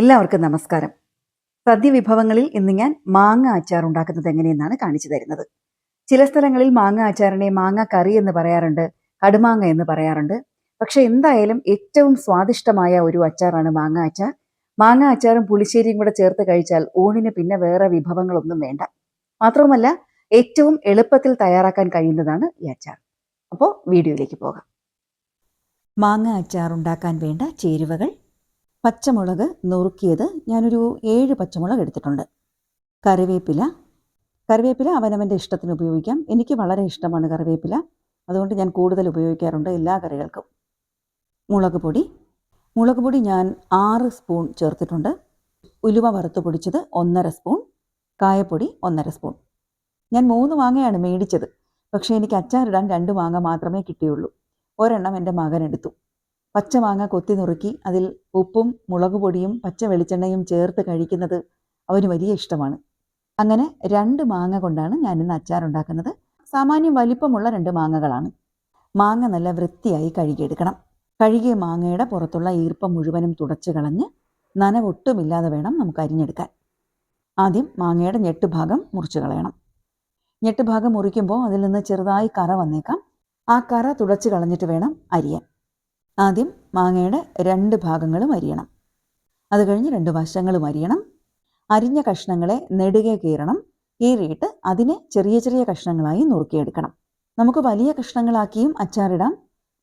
എല്ലാവർക്കും നമസ്കാരം. സദ്യ വിഭവങ്ങളിൽ ഇന്ന് ഞാൻ മാങ്ങ അച്ചാർ ഉണ്ടാക്കുന്നത് എങ്ങനെയെന്നാണ് കാണിച്ചു തരുന്നത്. ചില സ്ഥലങ്ങളിൽ മാങ്ങ അച്ചാറിനെ മാങ്ങ കറി എന്ന് പറയാറുണ്ട് കടുമാങ്ങ എന്ന് പറയാറുണ്ട്. പക്ഷെ എന്തായാലും ഏറ്റവും സ്വാദിഷ്ടമായ ഒരു അച്ചാറാണ് മാങ്ങ അച്ചാർ. മാങ്ങ അച്ചാറും പുളിശ്ശേരിയും കൂടെ ചേർത്ത് കഴിച്ചാൽ ഊണിന് പിന്നെ വേറെ വിഭവങ്ങളൊന്നും വേണ്ട. മാത്രവുമല്ല ഏറ്റവും എളുപ്പത്തിൽ തയ്യാറാക്കാൻ കഴിയുന്നതാണ് ഈ അച്ചാർ. അപ്പോൾ വീഡിയോയിലേക്ക് പോകാം. മാങ്ങ അച്ചാർ ഉണ്ടാക്കാൻ വേണ്ട ചേരുവകൾ പച്ചമുളക് നുറുക്കിയത് ഞാനൊരു ഏഴ് പച്ചമുളക് എടുത്തിട്ടുണ്ട്. കറിവേപ്പില. കറിവേപ്പില അവനവന്റെ ഇഷ്ടത്തിന് ഉപയോഗിക്കാം. എനിക്ക് വളരെ ഇഷ്ടമാണ് കറിവേപ്പില. അതുകൊണ്ട് ഞാൻ കൂടുതൽ ഉപയോഗിക്കാറുണ്ട് എല്ലാ കറികൾക്കും. മുളക് പൊടി. മുളക് പൊടി ഞാൻ ആറ് സ്പൂൺ ചേർത്തിട്ടുണ്ട്. ഉലുവ വറുത്ത് പൊടിച്ചത് ഒന്നര സ്പൂൺ. കായപ്പൊടി ഒന്നര സ്പൂൺ. ഞാൻ മൂന്ന് മാങ്ങയാണ് മേടിച്ചത്. പക്ഷേ എനിക്ക് അച്ചാറിടാൻ രണ്ട് മാങ്ങ മാത്രമേ കിട്ടിയുള്ളൂ. ഒരെണ്ണം എന്റെ മകൻ എടുത്തു. പച്ചമാങ്ങ കൊത്തി നുറുക്കി അതിൽ ഉപ്പും മുളക് പൊടിയും പച്ച വെളിച്ചെണ്ണയും ചേർത്ത് കഴിക്കുന്നത് അവന് വലിയ ഇഷ്ടമാണ്. അങ്ങനെ രണ്ട് മാങ്ങ കൊണ്ടാണ് ഞാനിന്ന് അച്ചാർ ഉണ്ടാക്കുന്നത്. സാമാന്യം വലിപ്പമുള്ള രണ്ട് മാങ്ങകളാണ്. മാങ്ങ നല്ല വൃത്തിയായി കഴുകിയെടുക്കണം. കഴുകിയ മാങ്ങയുടെ പുറത്തുള്ള ഈർപ്പം മുഴുവനും തുടച്ചു കളഞ്ഞ് നനവൊട്ടുമില്ലാതെ വേണം നമുക്ക് അരിഞ്ഞെടുക്കാൻ. ആദ്യം മാങ്ങയുടെ ഞെട്ടുഭാഗം മുറിച്ചു കളയണം. ഞെട്ടുഭാഗം മുറിക്കുമ്പോൾ അതിൽ നിന്ന് ചെറുതായി കറ വന്നേക്കാം. ആ കറ തുടച്ചു കളഞ്ഞിട്ട് വേണം അരിയാൻ. ആദ്യം മാങ്ങയുടെ രണ്ട് ഭാഗങ്ങളും അരിയണം. അത് കഴിഞ്ഞ് രണ്ട് വശങ്ങളും അരിയണം. അരിഞ്ഞ കഷ്ണങ്ങളെ നെടുകെ കീറണം. കീറിയിട്ട് അതിനെ ചെറിയ ചെറിയ കഷ്ണങ്ങളായി നുറുക്കിയെടുക്കണം. നമുക്ക് വലിയ കഷ്ണങ്ങളാക്കിയും അച്ചാറിടാം.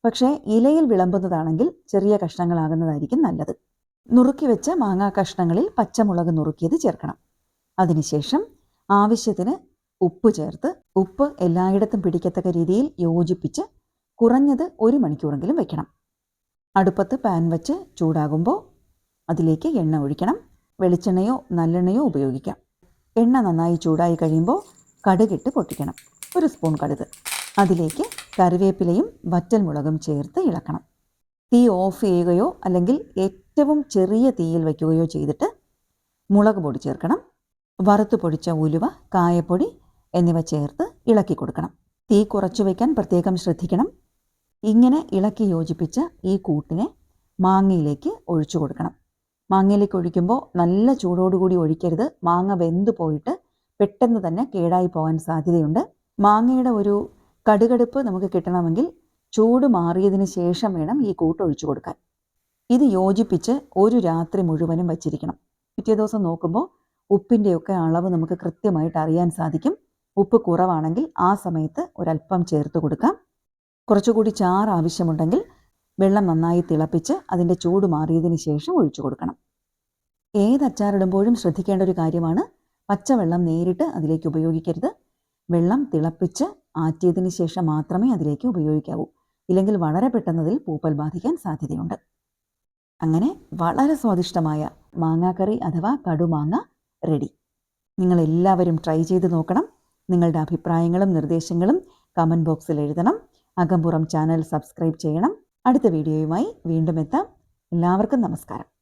പക്ഷേ ഇലയിൽ വിളമ്പുന്നതാണെങ്കിൽ ചെറിയ കഷ്ണങ്ങളാകുന്നതായിരിക്കും നല്ലത്. നുറുക്കി വെച്ച മാങ്ങാ കഷ്ണങ്ങളിൽ പച്ചമുളക് നുറുക്കിയത് ചേർക്കണം. അതിനുശേഷം ആവശ്യത്തിന് ഉപ്പ് ചേർത്ത് ഉപ്പ് എല്ലായിടത്തും പിടിക്കത്തക്ക രീതിയിൽ യോജിപ്പിച്ച് കുറഞ്ഞത് ഒരു മണിക്കൂറെങ്കിലും വെക്കണം. അടുപ്പത്ത് പാൻ വെച്ച് ചൂടാകുമ്പോൾ അതിലേക്ക് എണ്ണ ഒഴിക്കണം. വെളിച്ചെണ്ണയോ നല്ലെണ്ണയോ ഉപയോഗിക്കാം. എണ്ണ നന്നായി ചൂടായി കഴിയുമ്പോൾ കടുകിട്ട് പൊട്ടിക്കണം. ഒരു സ്പൂൺ കടുക്. അതിലേക്ക് കറിവേപ്പിലയും വറ്റൽമുളകും ചേർത്ത് ഇളക്കണം. തീ ഓഫ് ചെയ്യുകയോ അല്ലെങ്കിൽ ഏറ്റവും ചെറിയ തീയിൽ വയ്ക്കുകയോ ചെയ്തിട്ട് മുളക് പൊടി ചേർക്കണം. വറുത്ത് പൊടിച്ച ഉലുവ കായപ്പൊടി എന്നിവ ചേർത്ത് ഇളക്കി കൊടുക്കണം. തീ കുറച്ചു വയ്ക്കാൻ പ്രത്യേകം ശ്രദ്ധിക്കണം. ഇങ്ങനെ ഇളക്കി യോജിപ്പിച്ച ഈ കൂട്ടിനെ മാങ്ങയിലേക്ക് ഒഴിച്ചു കൊടുക്കണം. മാങ്ങയിലേക്ക് ഒഴിക്കുമ്പോൾ നല്ല ചൂടോടുകൂടി ഒഴിക്കരുത്. മാങ്ങ വെന്ത് പോയിട്ട് പെട്ടെന്ന് തന്നെ കേടായി പോകാൻ സാധ്യതയുണ്ട്. മാങ്ങയുടെ ഒരു കടുകടുപ്പ് നമുക്ക് കിട്ടണമെങ്കിൽ ചൂട് മാറിയതിന് ശേഷം വേണം ഈ കൂട്ട് ഒഴിച്ചു കൊടുക്കാൻ. ഇത് യോജിപ്പിച്ച് ഒരു രാത്രി മുഴുവനും വച്ചിരിക്കണം. പിറ്റേ ദിവസം നോക്കുമ്പോൾ ഉപ്പിന്റെയൊക്കെ അളവ് നമുക്ക് കൃത്യമായിട്ട് അറിയാൻ സാധിക്കും. ഉപ്പ് കുറവാണെങ്കിൽ ആ സമയത്ത് ഒരല്പം ചേർത്ത് കൊടുക്കാം. കുറച്ചുകൂടി ചാറ് ആവശ്യമുണ്ടെങ്കിൽ വെള്ളം നന്നായി തിളപ്പിച്ച് അതിന്റെ ചൂട് മാറിയതിന് ശേഷം ഒഴിച്ചു കൊടുക്കണം. ഏത് അച്ചാറിടുമ്പോഴും ശ്രദ്ധിക്കേണ്ട ഒരു കാര്യമാണ് പച്ചവെള്ളം നേരിട്ട് അതിലേക്ക് ഉപയോഗിക്കരുത്. വെള്ളം തിളപ്പിച്ച് ആറ്റിയതിന് ശേഷം മാത്രമേ അതിലേക്ക് ഉപയോഗിക്കാവൂ. ഇല്ലെങ്കിൽ വളരെ പെട്ടെന്നതിൽ പൂപ്പൽ ബാധിക്കാൻ സാധ്യതയുണ്ട്. അങ്ങനെ വളരെ സ്വാദിഷ്ടമായ മാങ്ങാക്കറി അഥവാ കടുമാങ്ങ റെഡി. നിങ്ങൾ എല്ലാവരും ട്രൈ ചെയ്ത് നോക്കണം. നിങ്ങളുടെ അഭിപ്രായങ്ങളും നിർദ്ദേശങ്ങളും കമന്റ് ബോക്സിൽ എഴുതണം. അകമ്പുറം ചാനൽ സബ്സ്ക്രൈബ് ചെയ്യണം. അടുത്ത വീഡിയോയുമായി വീണ്ടും എത്താം. എല്ലാവർക്കും നമസ്കാരം.